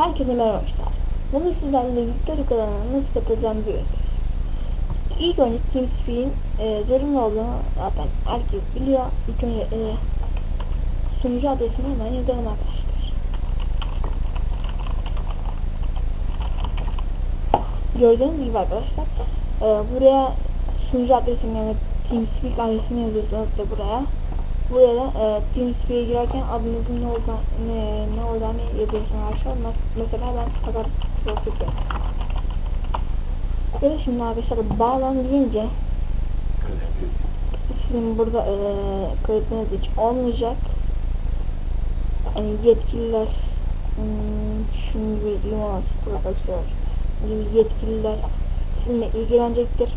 Herkese merhaba arkadaşlar. Bugün sizlerle Victoria kanalına nasıl katılacağımızı göstereceğim. İlk önce TeamSpeak'in e, zorunlu olduğunu zaten herkes biliyor. İlk önce e, sunucu adresini hemen yazalım arkadaşlar. Gördüğünüz gibi arkadaşlar e, buraya sunucu adresini yani TeamSpeak adresini yazıyorsunuz ve buraya Buraya e, TeamSpeak'e girerken adınızın ne olduğunu, ne, ne olduğunu yazıyorsunuz arkadaşlar. Mes- Mesela ben Tagar Profit Böyle şimdi arkadaşlar bağlan deyince sizin burada e, kayıtınız hiç olmayacak. Yani yetkililer hmm, şunun gibi limon gibi yetkililer sizinle ilgilenecektir.